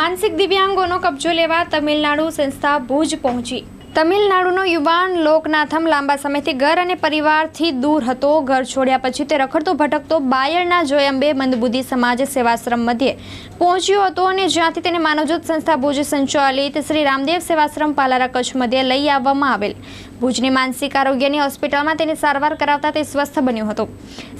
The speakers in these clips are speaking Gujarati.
માનસિક દિવ્યાંગોનો કબજો લેવા તમિલનાડુ સંસ્થા ભુજ પહોંચી. તમિલનાડુનો યુવાન લોકનાથમ લાંબા સમયથી ઘર અને પરિવારથી દૂર હતો. ઘર છોડ્યા પછી તે રખડતો ભટકતો બાયડના જોયંબે મંદબુદ્ધિ સમાજ સેવાશ્રમ મધ્યે પહોંચ્યો હતો અને જ્યાંથી તેને માનવજ્યોત સંસ્થા ભુજ સંચાલિત શ્રી રામદેવ સેવાશ્રમ પાલારા કચ્છ મધ્યે લઈ આવવામાં આવેલ. ભુજની માનસિક આરોગ્યની હોસ્પિટલમાં તેની સારવાર કરાવતા તે સ્વસ્થ બન્યો હતો.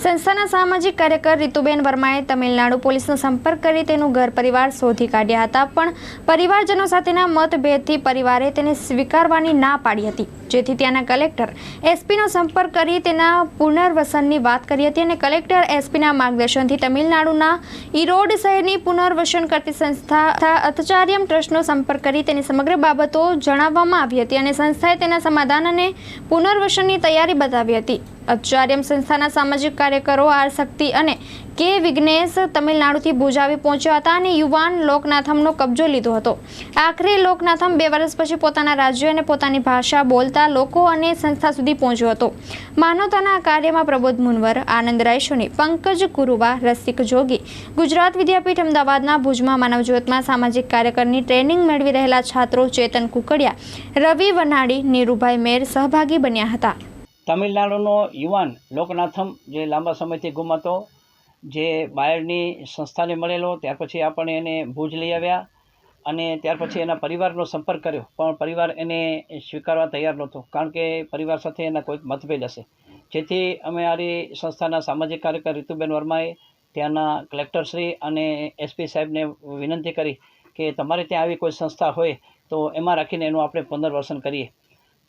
સંસ્થાના સામાજિક કાર્યકર રીતુબેન વર્માએ તમિલનાડુ પોલીસનો સંપર્ક કરી તેનું ઘર પરિવાર શોધી કાઢ્યા હતા, પણ પરિવારજનો સાથેના મતભેદથી પરિવારે તેને સ્વીકારવાની ના પાડી હતી. જેથી ત્યાંના કલેક્ટર એસપીનો સંપર્ક કરી તેના પુનર્વસનની વાત કરી હતી અને કલેક્ટર એસપીના માર્ગદર્શનથી તમિલનાડુના ઈરોડ શહેરની પુનર્વસન કરતી સંસ્થા અથચાર્યમ ટ્રસ્ટનો સંપર્ક કરી તેની સમગ્ર બાબતો જણાવવામાં આવી હતી અને સંસ્થાએ તેના સમાધાન અને પુનર્વસનની તૈયારી બતાવી હતી. અથચાર્યમ સંસ્થાના સામાજિક કાર્યકરો આર શક્તિ અને કે વિઘ્નેશ તમિલનાડુથી ભુજ આવી પહોંચ્યા હતા અને યુવાન લોકનાથમનો કબજો લીધો હતો. આખરે લોકનાથમ બે વર્ષ પછી પોતાના રાજ્ય અને પોતાની ભાષા બોલતા લોકો અને સંસ્થા સુધી પહોંચ્યો હતો. માનવતાના કાર્યમાં પ્રબોધ મુનવર, આનંદ રાયસોની પંકજ કુરુવા, રસિક જોગી, ગુજરાત વિદ્યાપીઠ અમદાવાદના ભુજમાં માનવજ્યોતમાં સામાજિક કાર્યકરની ટ્રેનિંગ મેળવી રહેલા છાત્રો ચેતન કુકડિયા, રવિ વનાડી, નીરુભાઈ મેર સહભાગી બન્યા હતા. તમિલનાડુનો યુવાન લોકનાથમ જે લાંબા સમયથી ગુમાતો, જે બાયડની સંસ્થાને મળેલો, ત્યાર પછી આપણે એને ભુજ લઈ આવ્યા અને ત્યાર પછી એના પરિવારનો સંપર્ક કર્યો. પણ પરિવાર એને સ્વીકારવા તૈયાર નહોતો, કારણ કે પરિવાર સાથે એના કોઈક મતભેદ હશે. જેથી અમે આરી સંસ્થાના સામાજિક કાર્યકર રીતુબેન વર્માએ ત્યાંના કલેક્ટરશ્રી અને એસપી સાહેબને વિનંતી કરી કે તમારે ત્યાં આવી કોઈ સંસ્થા હોય તો એમાં રાખીને એનું આપણે પુનર્વસન કરીએ.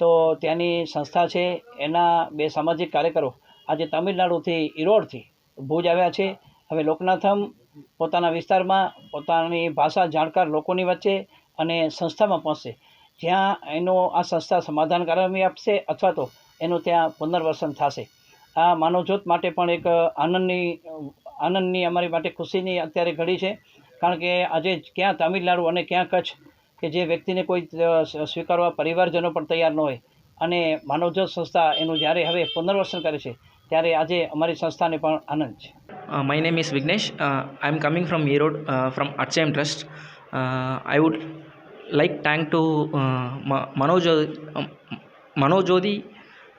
તો ત્યાંની સંસ્થા છે, એના બે સામાજિક કાર્યકરો આજે તમિલનાડુથી ઈરોડથી ભુજ આવ્યા છે. હવે લોકનાથમ પોતાના વિસ્તારમાં પોતાની ભાષા જાણકાર લોકોની વચ્ચે અને સંસ્થામાં પહોંચશે. જ્યાં એનો આ સંસ્થા સમાધાન કરાવી આપશે અથવા તો એનું ત્યાં પુનર્વસન થશે. આ માનવજ્યોત માટે પણ એક આનંદની આનંદની, અમારી માટે ખુશીની અત્યારે ઘડી છે. કારણ કે આજે ક્યાં તમિલનાડુ અને ક્યાં કચ્છ કે જે વ્યક્તિને કોઈ સ્વીકારવા પરિવારજનો પણ તૈયાર ન હોય અને માનવજ્યોત સંસ્થા એનું જ્યારે હવે પુનર્વસન કરે છે ત્યારે આજે અમારી સંસ્થાને પણ આનંદ છે Uh. Uh, uh, Trust. Uh, I would like thank to uh, Ma- Manoj um, Manojodi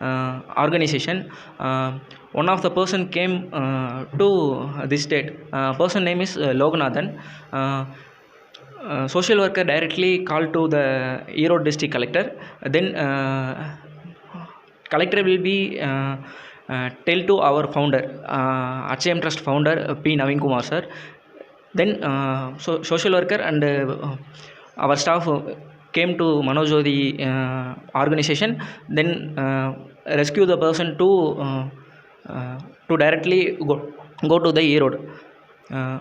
uh, organization. Uh, one of the person came uh, to this state. Uh, person name is uh, Loganathan. Uh, uh, social worker directly called to the Erode district collector. Then uh, collector will be uh, uh, tell to our founder uh, Trust founder uh, P. Naveen Kumar then uh, so social worker and uh, our staff uh, came to Manojodi uh, organization. Then uh, rescue the person to uh, uh, to directly go, go to the road uh,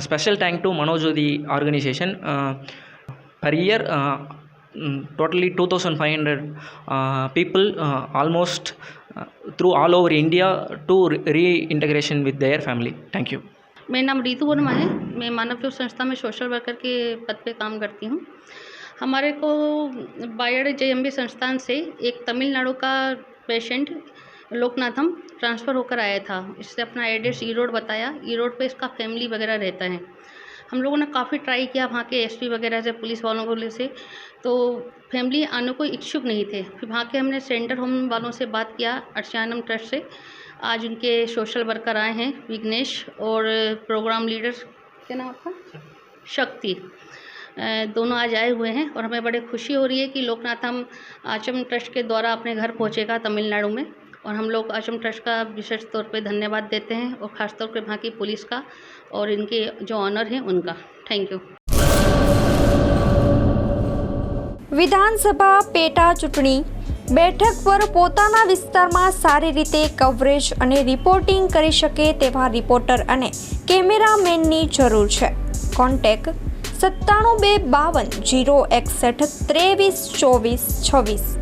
special thank to Manojyoti organisation per year totally two thousand five hundred people almost through all over India to reintegration with their family thank you मेरा नाम रीतु वर्मा है। मैं मानव क्यों संस्था में सोशल वर्कर के पद पे काम करती हूँ। हमारे को बायर जे एम बी संस्थान से एक तमिलनाडु का पेशेंट लोकनाथम ट्रांसफ़र होकर आया था। इससे अपना एड्रेस ई रोड बताया। ई रोड पर इसका फैमिली वगैरह रहता है। हम लोगों ने काफ़ी ट्राई किया वहाँ के एसपी वगैरह से, पुलिस वालों को ले से। तो फैमिली आने को इच्छुक नहीं थे। फिर वहाँ के हमने सेंटर होम वालों से बात किया अर्चानम ट्रस्ट से। आज उनके सोशल वर्कर आए हैं, विघ्नेश और प्रोग्राम लीडर क्या नाम आपका? शक्ति। दोनों आज आए हुए हैं और हमें बड़े खुशी हो रही है कि लोकनाथ हम आचम ट्रस्ट के द्वारा अपने घर पहुँचेगा तमिलनाडु में। और हम लोग आचम ट्रस्ट का विशेष तौर पे धन्यवाद देते हैं और ख़ासतौर पे वहाँ की पुलिस का और इनके जो ऑनर हैं उनका थैंक यू વિધાનસભા પેટા ચૂંટણી બેઠક પર પોતાના વિસ્તારમાં સારી રીતે કવરેજ અને રિપોર્ટિંગ કરી શકે તેવા રિપોર્ટર અને કેમેરામેનની જરૂર છે કોન્ટેક સત્તાણું બે બાવન જીરો એકસઠ ત્રેવીસ ચોવીસ છવ્વીસ